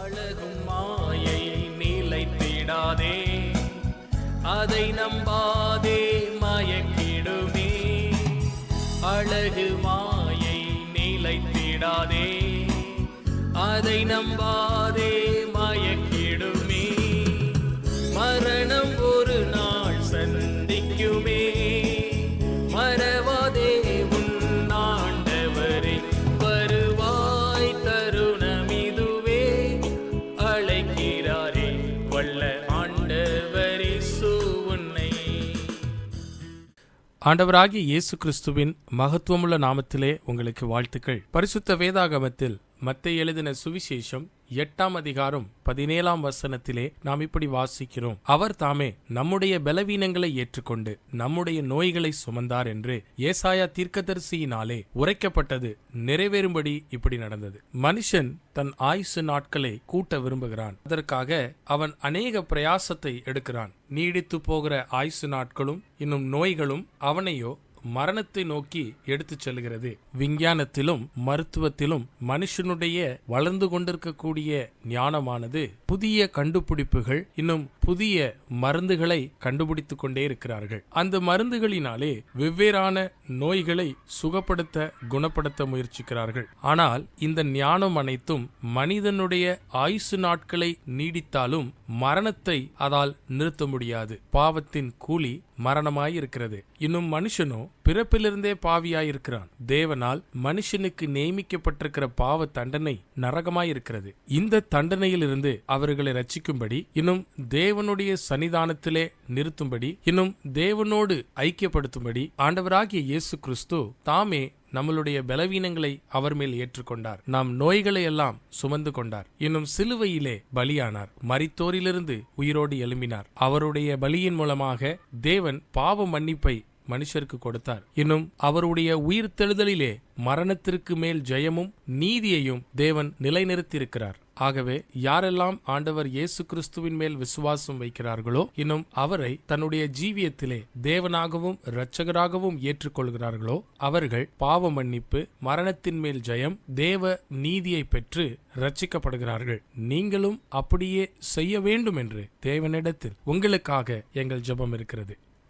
அழகும் மாயை நிலைத்திடாதே. அதை நம்பாதே மயக்கிடுமே. அழகு மாயை நிலைத்திடாதே. அதை நம்பாதே ஆண்டவராகிய இயேசு கிறிஸ்துவின் மகத்துவமுள்ள நாமத்திலே உங்களுக்கு வாழ்த்துக்கள். பரிசுத்த வேதாகமத்தில் மத்தை எழுதின சுவிசேஷம் எட்டாம் அதிகாரம் பதினேழாம் வசனத்திலே நாம் இப்படி வாசிக்கிறோம். அவர் தாமே நம்முடைய பலவீனங்களை ஏற்றுக்கொண்டு நம்முடைய நோய்களை சுமந்தார் என்று ஏசாயா தீர்க்கதரிசியினாலே உரைக்கப்பட்டது நிறைவேறும்படி இப்படி நடந்தது. மனுஷன் தன் ஆயுசு நாட்களை கூட்ட விரும்புகிறான். அதற்காக அவன் அநேக பிரயாசத்தை எடுக்கிறான். நீடித்து போகிற ஆயுசு நாட்களும் இன்னும் நோய்களும் அவனையோ மரணத்தை நோக்கி எடுத்துச் செல்கிறது. விஞ்ஞானத்திலும் மருத்துவத்திலும் மனுஷனுடைய வளர்ந்து கொண்டிருக்கக்கூடிய ஞானமானது புதிய கண்டுபிடிப்புகள் இன்னும் புதிய மருந்துகளை கண்டுபிடித்துக் கொண்டே இருக்கிறார்கள். அந்த மருந்துகளினாலே வெவ்வேறான நோய்களை சுகப்படுத்த குணப்படுத்த முயற்சிக்கிறார்கள். ஆனால் இந்த ஞானம் அனைத்தும் மனிதனுடைய ஆயுசு நாட்களை நீடித்தாலும் மரணத்தை அதால் நிறுத்த முடியாது. பாவத்தின் கூலி மரணமாயிருக்கிறது. இன்னும் மனுஷனோ பிறப்பிலிருந்தே பாவியாயிருக்கிறான். தேவனால் மனுஷனுக்கு நியமிக்கப்பட்டிருக்கிற பாவ தண்டனை நரகமாயிருக்கிறது. இந்த தண்டனையிலிருந்து அவர்களை ரட்சிக்கும்படி இன்னும் தேவனுடைய சன்னிதானத்திலே நிறுத்தும்படி இன்னும் தேவனோடு ஐக்கியப்படுத்தும்படி ஆண்டவராகிய இயேசு கிறிஸ்து தாமே நம்மளுடைய பலவீனங்களை அவர் மேல் ஏற்றுக்கொண்டார். நாம் நோய்களை எல்லாம் சுமந்து கொண்டார். இன்னும் சிலுவையிலே பலியானார். மரித்தோரிலிருந்து உயிரோடு எழும்பினார். அவருடைய பலியின் மூலமாக தேவன் பாவ மன்னிப்பை மனுஷருக்கு கொடுத்தார். இன்னும் அவருடைய உயிர் தெழுதலிலே மரணத்திற்கு மேல் ஜெயமும் நீதியையும் தேவன் நிலைநிறுத்தியிருக்கிறார். ஆகவே யாரெல்லாம் ஆண்டவர் இயேசு கிறிஸ்துவின் மேல் விசுவாசம் வைக்கிறார்களோ இன்னும் அவரை தன்னுடைய ஜீவியத்திலே தேவனாகவும் இரட்சகராகவும் ஏற்றுக்கொள்கிறார்களோ அவர்கள் பாவ மன்னிப்பு மரணத்தின் மேல் ஜெயம் தேவ நீதியை பெற்று ரட்சிக்கப்படுகிறார்கள் நீங்களும் அப்படியே செய்ய வேண்டும் என்று தேவனிடத்தில் உங்களுக்காக எங்கள் ஜெபம் இருக்கிறது.